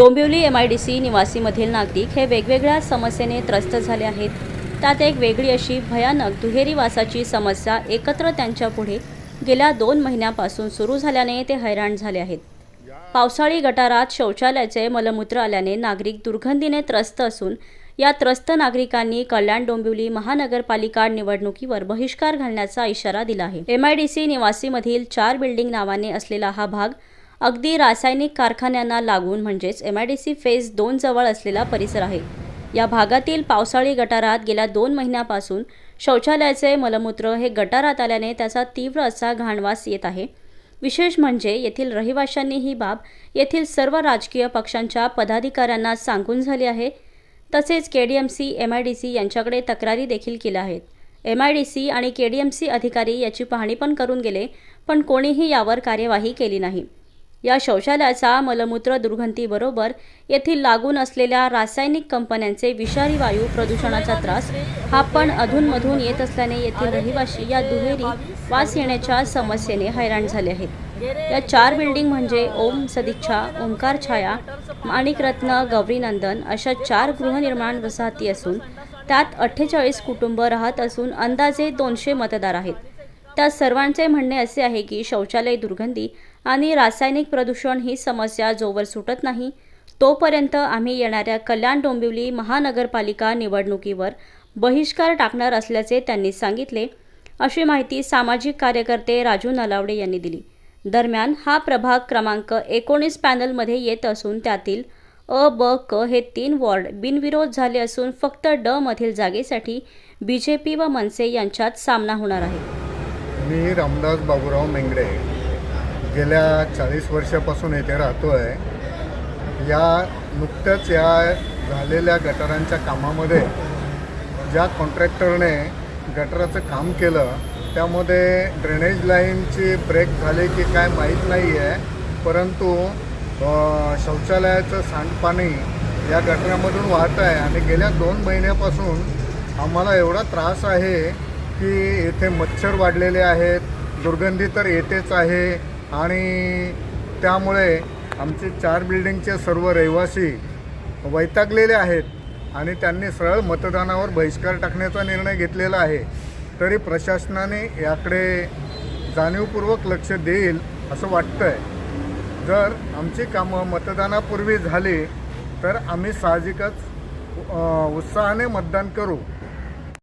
Dombivli M I D C निवासीमधील नागरिक हे वेगवेगळ्या समस्येने त्रस्त झाले आहेत. त्यात एक वेगळी अशी भयानक दुहेरी वासाची समस्या एकत्र त्यांच्यापुढे गेल्या दोन महिन्यापासून सुरू झाल्याने ते हैराण झाले आहेत. पावसाळी गटारात शौचालयाचे मलमूत्र आल्याने नागरिक दुर्गंधीने त्रस्त असून या त्रस्त नागरिकांनी कल्याण डोंबिवली महानगरपालिका निवडणुकीवर बहिष्कार घालण्याचा इशारा दिला आहे. एम आय डी सी निवासीमधील चार बिल्डिंग नावाने असलेला हा भाग अगदी रासायनिक कारखान्यांना लागून म्हणजेच M I D C phase दोन जवळ असलेला परिसर आहे. या भागातील पावसाळी गटारात गेल्या दोन महिन्यापासून शौचालयाचे मलमूत्र हे गटारात आल्याने त्याचा तीव्र असा घाणवास येत आहे. विशेष म्हणजे येथील रहिवाशांनी ही बाब येथील सर्व राजकीय पक्षांच्या पदाधिकाऱ्यांना सांगून झाली आहे. तसेच K D M C M I D C यांच्याकडे तक्रारी देखील केल्या आहेत. एम आय डी सी आणि के डी एम सी अधिकारी याची पाहणी पण करून गेले पण कोणीही यावर कार्यवाही केली नाही. या शौचालयाचा मलमूत्र दुर्गंधीबरोबर येथील लागून असलेल्या रासायनिक कंपन्यांचे विषारी वायू प्रदूषणाचा त्रास हा पण अधूनमधून येत असल्याने येथील रहिवासी या दुहेरी वास येण्याच्या समस्येने हैराण झाले आहेत. या चार बिल्डिंग म्हणजे ओम सदिच्छा ओंकार छाया माणिकरत्न गौरीनंदन अशा चार गृहनिर्माण वसाहती असून त्यात अठ्ठेचाळीस कुटुंब राहत असून अंदाजे दोनशे मतदार आहेत. त्या सर्वांचे म्हणणे असे आहे की शौचालय दुर्गंधी आणि रासायनिक प्रदूषण ही समस्या जोवर सुटत नाही. तोपर्यंत आम्ही येणाऱ्या कल्याण डोंबिवली महानगरपालिका निवडणुकीवर बहिष्कार टाकणार असल्याचे त्यांनी सांगितले. अशी माहिती सामाजिक कार्यकर्ते राजू नलावडे यांनी दिली. दरम्यान हा प्रभाग क्रमांक एकोणीस पॅनलमध्ये येत असून त्यातील अ ब क हे तीन वॉर्ड बिनविरोध झाले असून फक्त ड मधील जागेसाठी बी जे पी व मनसे यांच्यात सामना होणार आहे. मी रामदास बाबूराव मेंगडे गेल्या चाळीस वर्षापासून येथे राहतो आहे या नुकत्याच या झालेल्या गटारांच्या कामामध्ये ज्या कॉन्ट्रॅक्टरने गटाराचं काम केलं त्यामध्ये ड्रेनेज लाईनची ब्रेक झाली की काय माहीत नाही आहे परंतु शौचालयाचं सांडपाणी या गटारामधून वाहत आहे आणि गेल्या दोन महिन्यापासून आम्हाला एवढा त्रास आहे की येथे मच्छर वाढलेले आहेत दुर्गंधी तर येतेच आहे आणि त्यामुळे आमचे चार बिल्डिंगचे सर्व रहिवासी वैतागलेले आहेत आणि त्यांनी सरळ मतदानावर बहिष्कार टाकण्याचा निर्णय घेतलेला आहे. तरी प्रशासनाने याकडे जाणीवपूर्वक लक्ष देईल असं वाटतं आहे जर आमची कामं मतदानापूर्वी झाली तर आम्ही साहजिकच उत्साहाने मतदान करू.